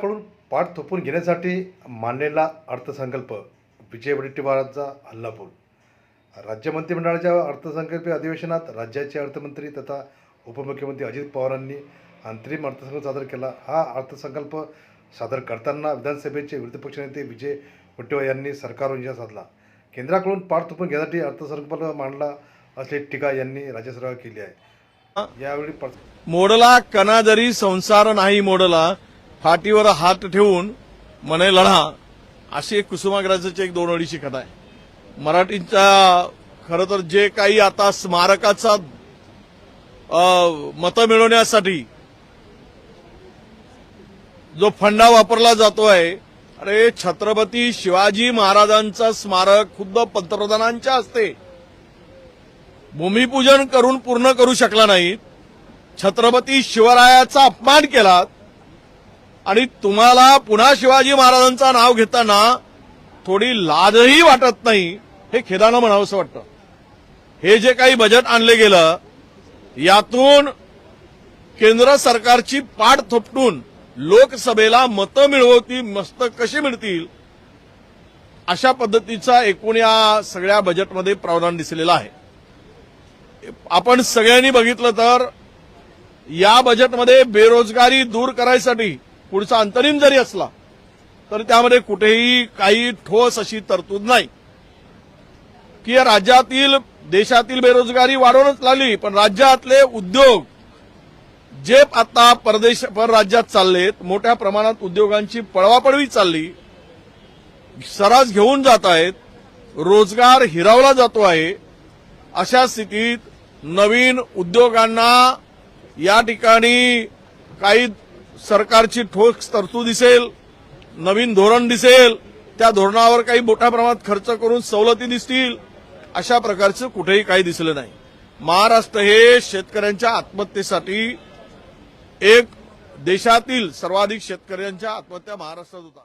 सरकारकडून पाठ थोपून घेण्यासाठी मांडलेला अर्थसंकल्प विजय वडेट्टीवारांचा हल्लापूर राज्य मंत्रिमंडळाच्या अर्थसंकल्पीय अधिवेशनात राज्याचे अर्थमंत्री तथा उपमुख्यमंत्री अजित पवारांनी अंतरिम अर्थसंकल्प सादर केला. हा अर्थसंकल्प सादर करताना विधानसभेचे विरोधी पक्षनेते विजय वडेट्टीवार यांनी सरकारवर विजय साधला. केंद्राकडून पाठ थोपून घेण्यासाठी अर्थसंकल्प मांडला असल्याची टीका यांनी राज्य सरकार केली आहे. यावेळी मोडला मोडला कणादरी संसार नाही मोडला. फाटीवर हात ठेवून मने लढा. अशी एक कुसुमाग्रजाची एक दोन अडीची कथा आहे. मराठींच्या खरं तर जे काही आता स्मारकाचा मतं मिळवण्यासाठी जो फंडा वापरला जातो आहे अरे छत्रपती शिवाजी महाराजांचं स्मारक खुद्द पंतप्रधानांच्या हस्ते भूमिपूजन करून पूर्ण करू शकला नाहीत छत्रपती शिवरायाचा अपमान केलात आणि तुम्हाला पुन्हा शिवाजी महाराजांचं नाव घेताना थोडी लाजही वाटत नाही हे खेदानं म्हणावंसं वाटतं. हे जे काही बजेट आणले गेलं यातून केंद्र सरकारची पाठ थोपटून लोकसभेला मतं मिळवती मस्त कशी मिळतील अशा पद्धतीचा एकूण या सगळ्या बजेटमध्ये प्रावधान दिसलेलं आहे. आपण सगळ्यांनी बघितलं तर या बजेटमध्ये बेरोजगारी दूर करायसाठी पुढचा अंतरिम जरी असला तर त्यामध्ये कुठेही काही ठोस अशी तरतूद नाही. की या राज्यातील देशातील बेरोजगारी वाढवूनच लागली पण राज्यातले उद्योग जे आता परदेश परराज्यात चाललेत मोठ्या प्रमाणात उद्योगांची पळवापळवी चालली सरास घेऊन जात आहेत रोजगार हिरावला जातो आहे अशा स्थितीत नवीन उद्योगांना या ठिकाणी काही सरकारची ठोस तरतूद दिसेल नवीन धोरण दिसेल त्या धोरणावर काही मोठ्या प्रमाणात खर्च करून सवलती दिसतील अशा प्रकारचं कुठेही काही दिसलं नाही. महाराष्ट्र हे शेतकऱ्यांच्या आत्महत्येसाठी एक देशातील सर्वाधिक शेतकऱ्यांच्या आत्महत्या महाराष्ट्रात होता